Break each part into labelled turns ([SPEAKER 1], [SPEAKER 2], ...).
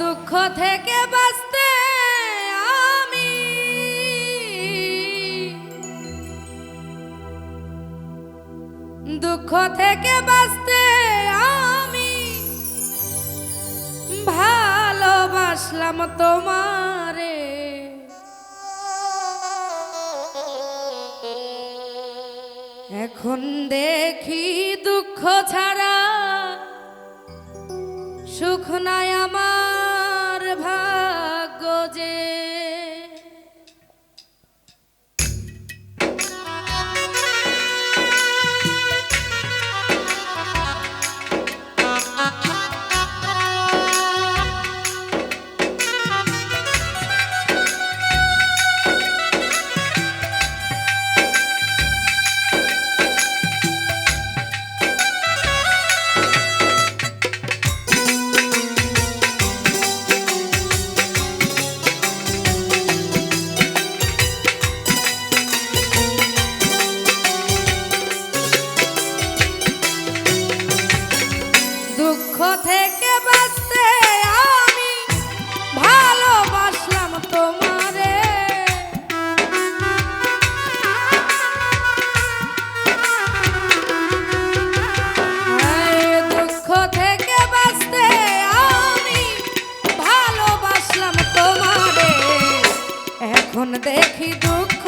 [SPEAKER 1] থেকে বাঁচতে আমি দুঃখ থেকে বাঁচতে আমি ভালোবাসলাম তোমারে। এখন দেখি দুঃখ ছাড়া সুখ নাই আমার। থেকে বাঁচতে আমি ভালোবাসলাম তোমারে। দুঃখ থেকে বাঁচতে আমি ভালোবাসলাম তোমারে। এখন দেখি দুঃখ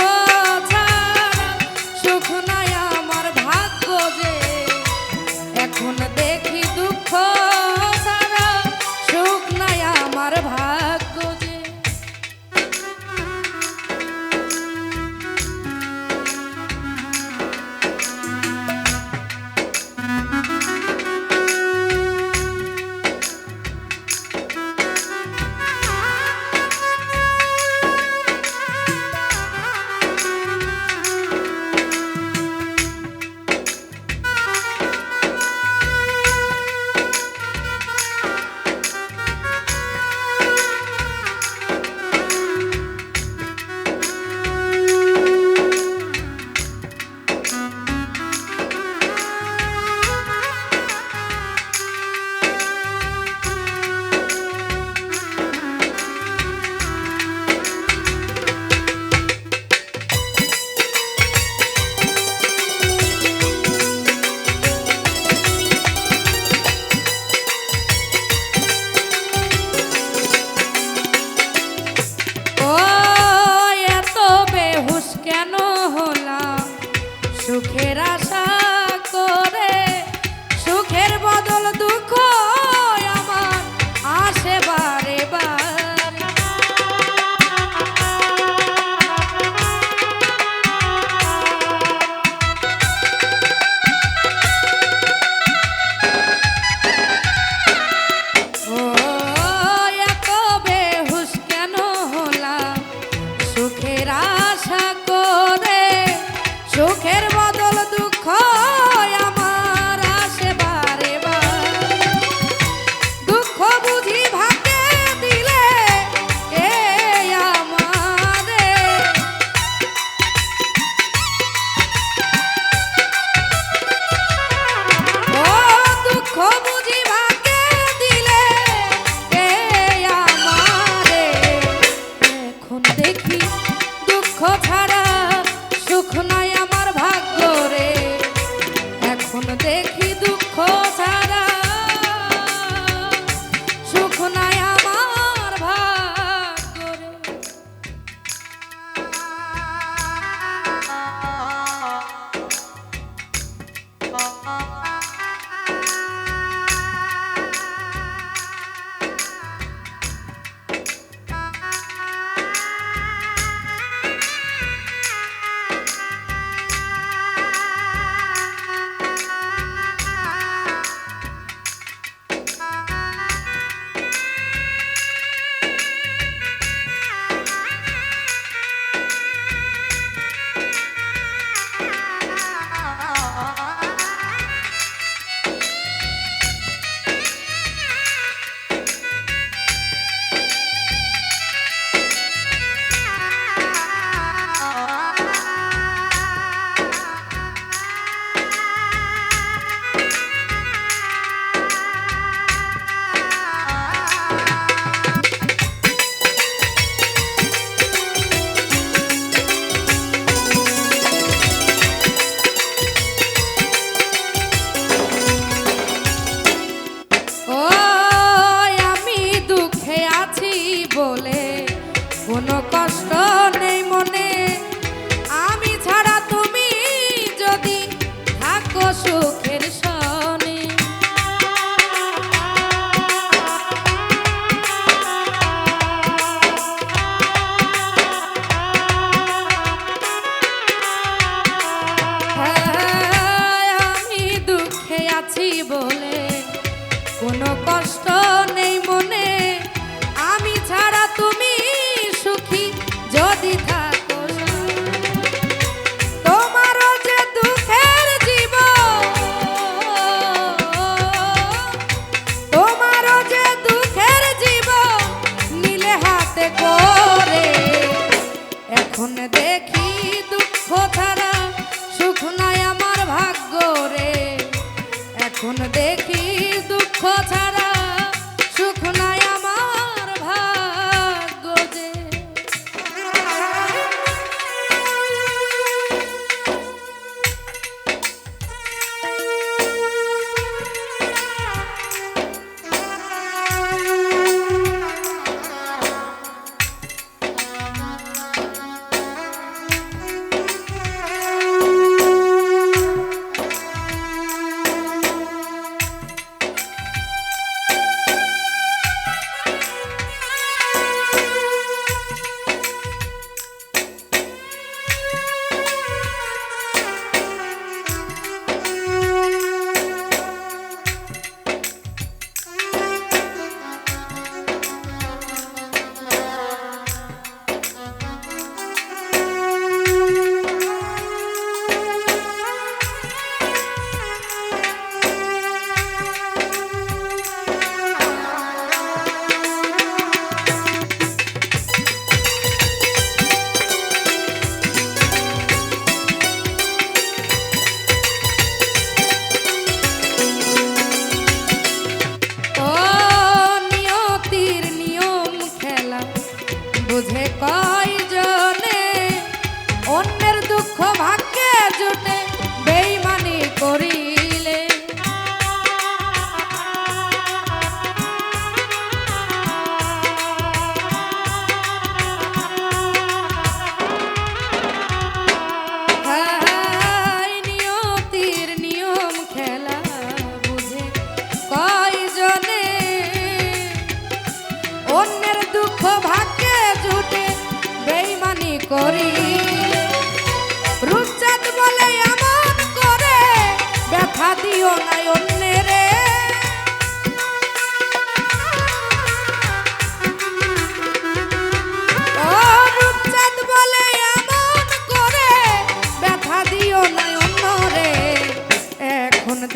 [SPEAKER 1] দেখি দুঃখ ছাড়া দেখি দুঃখ ধারা সুখ আমার ভাগ্য রে। এখন দেখি দুঃখ ছাড়া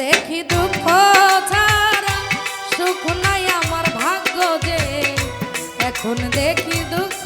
[SPEAKER 1] দেখি দুঃখ ছাড়া সুখ নাই আমার ভাগ্য যে। এখন দেখি দুঃখ